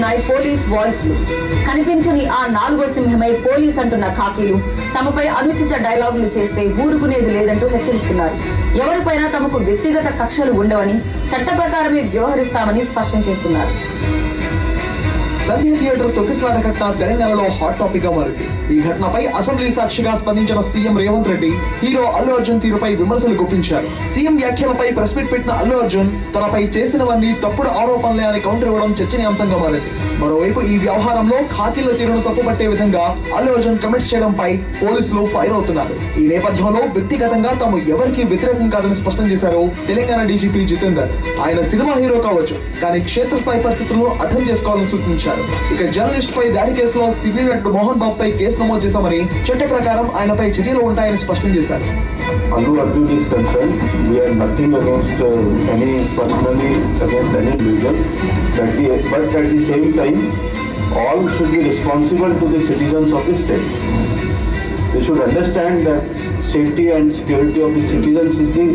వినిపిస్తున్నాయి పోలీస్ వాయిస్లు. కనిపించని ఆ నాలుగో సింహమై పోలీస్ అంటున్న ఖాకీలు తమపై అనుచిత డైలాగులు చేస్తే ఊరుకునేది లేదంటూ హెచ్చరిస్తున్నారు. ఎవరిపైనా తమకు వ్యక్తిగత కక్షలు ఉండవని చట్ట ప్రకారమే వ్యవహరిస్తామని స్పష్టం చేస్తున్నారు. సంధ్య థియేటర్ తొక్కిసలాట ఘటన తెలంగాణలో హాట్ టాపిక్గా మారింది. ఈ ఘటనపై అసెంబ్లీ సాక్షిగా స్పందించిన సీఎం రేవంత్ రెడ్డి హీరో అల్లు అర్జున్ తీరుపై విమర్శలు గుప్పించారు. సీఎం వ్యాఖ్యలపై ప్రెస్ మీట్ పెట్టిన అల్లు అర్జున్ తనపై చేసినవన్నీ తప్పుడు ఆరోపణలే అని కౌంటర్ ఇవ్వడం చర్చనీయాంశంగా మారింది. మరోవైపు ఈ వ్యవహారంలో ఖాకీల తీరును తప్పుపట్టే విధంగా అల్లు అర్జున్ కమెంట్స్ చేయడంపై పోలీసులు ఫైర్ అవుతున్నారు. ఈ నేపథ్యంలో వ్యక్తిగతంగా తాము ఎవరికి వ్యతిరేకం కాదని స్పష్టం చేశారు తెలంగాణ డీజీపీ జితేందర్. ఆయన సినిమా హీరో కావచ్చు కానీ క్షేత్రస్థాయి పరిస్థితులను అర్థం చేసుకోవాలని సూచించారు. ఇక జర్నలిస్ట్ పై దాడి కేసులో సివిల్ నటుడు మోహన్ బాబు పై కేసు నమోదు చేశామని చట్ట ప్రకారం ఆయనపై చర్యలు ఉంటాయని స్పష్టం చేశారు Allu Arjun is concerned, we are nothing against uh, any personally against any individual. That the, but at the same time, all should be responsible to the citizens of the state. They should understand that safety and security of the citizens is the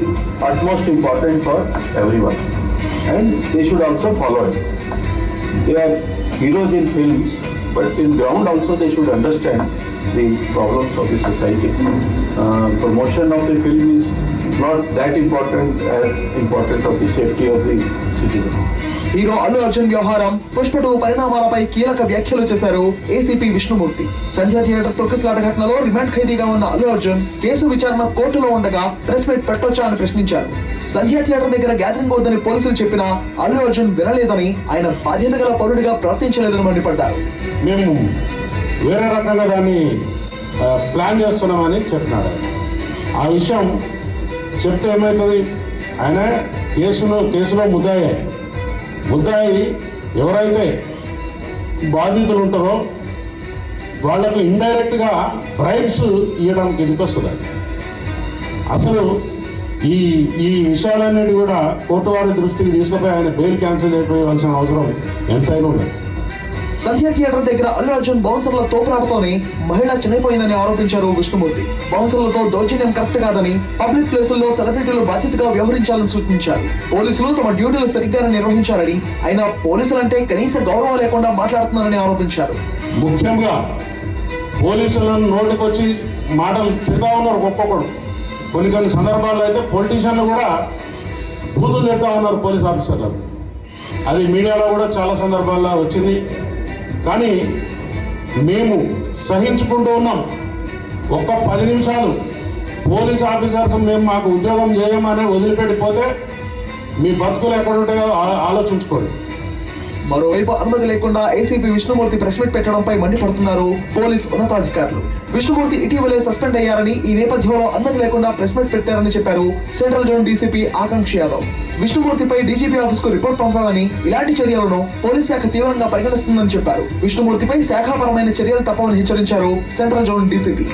utmost important for everyone, and they should also follow it. They are heroes in films, but in ground also they should understand the problems of the society. Uh, promotion of the film is not that important as important of the safety of the citizens. Hero Allu Arjun వ్యవహారం Pushpa two పరిణామాలపై కీలక వ్యాఖ్యలు చేశారు ACP Vishnumurthy సంధ్యా theatre తొక్కిసలాట ఘటనలో remand ఖైదీగా ఉన్న Allu Arjun case విచారణ కోర్టులో ఉండగా ప్రెస్ మీట్ పెట్టొచ్చా అని ప్రశ్నించారు సంధ్యా థియేటర్ దగ్గర గ్యాదరింగ్ వద్దని పోలీసులు చెప్పినా అల్లు అర్జున్ వినలేదని ఆయన బాధ్యత గల పౌరుడిగా ప్రవర్తించలేదని మండిపడ్డారు మేము వేరే రకంగా దాన్ని ప్లాన్ చేస్తున్నామని చెప్పినాడు ఆయన. ఆ విషయం చెప్తే ఏమవుతుంది ఆయన కేసులో కేసులో ముద్దాయి. ముద్దాయి ఎవరైతే బాధితులు ఉంటారో వాళ్ళకు ఇండైరెక్ట్గా బ్రైబ్స్ ఇవ్వడానికి ఎందుకు వస్తుంది? అసలు ఈ ఈ విషయాలన్నిటి కూడా కోర్టు వారి దృష్టికి తీసుకుపోయి ఆయన బెయిల్ క్యాన్సిల్ అయిపోయాల్సిన అవసరం ఎంతైనా ఉండదు సంధ్యా థియేటర్ దగ్గర అల్లు అర్జున్ బౌన్సర్ల తోపురాటతోనే మహిళ చనిపోయిందని ఆరోపించారు విష్ణుమూర్తి. బౌన్సర్లతో దౌర్జన్యం కరెక్ట్ కాదని పబ్లిక్ ప్లేసుల్లో సెలబ్రిటీలు బాధ్యతగా వ్యవహరించాలని సూచించారు. పోలీసులు తమ డ్యూటీలు సరిగ్గానే నిర్వహించారని అయినా పోలీసులంటే కనీస గౌరవం లేకుండా మాట్లాడుతున్నారని ఆరోపించారు. ముఖ్యంగా పోలీసులను నోటికొచ్చి మాటలు తిడతా ఉన్నారు ఒక్కొక్కడు కొన్ని కొన్ని సందర్భాల్లో అయితే పొలిటీషియన్లు కూడా బూతులు తిడతా ఉన్నారు పోలీస్ ఆఫీసర్లకు అది మీడియాలో కూడా చాలా సందర్భాల్లో వచ్చింది. కానీ మేము సహించుకుంటూ ఉన్నాం. ఒక్క పది నిమిషాలు పోలీస్ ఆఫీసర్స్ మేము మాకు ఉద్యోగం చేయమని వదిలిపెట్టిపోతే మీ బతుకులు ఎక్కడ ఉంటాయో ఆలోచించుకోండి. మరోవైపు అనుమతి లేకుండా ఏసీపీ విష్ణుమూర్తి ప్రెస్ మీట్ పెట్టడంపై మండిపడుతున్నారు పోలీస్ ఉన్నతాధికారులు. విష్ణుమూర్తి ఇటీవలే సస్పెండ్ అయ్యారని ఈ నేపథ్యంలో అనుమతి లేకుండా ప్రెస్ మీట్ పెట్టారని చెప్పారు central zone DCP Akanksha Yadav. విష్ణుమూర్తిపై DGP ఆఫీస్కు రిపోర్ట్ పంపాలని ఇలాంటి చర్యలను పోలీస్ శాఖ తీవ్రంగా పరిగణిస్తుందని చెప్పారు. విష్ణుమూర్తిపై శాఖాపరమైన చర్యలు తప్పవని హెచ్చరించారు సెంట్రల్ జోన్ డీసీపీ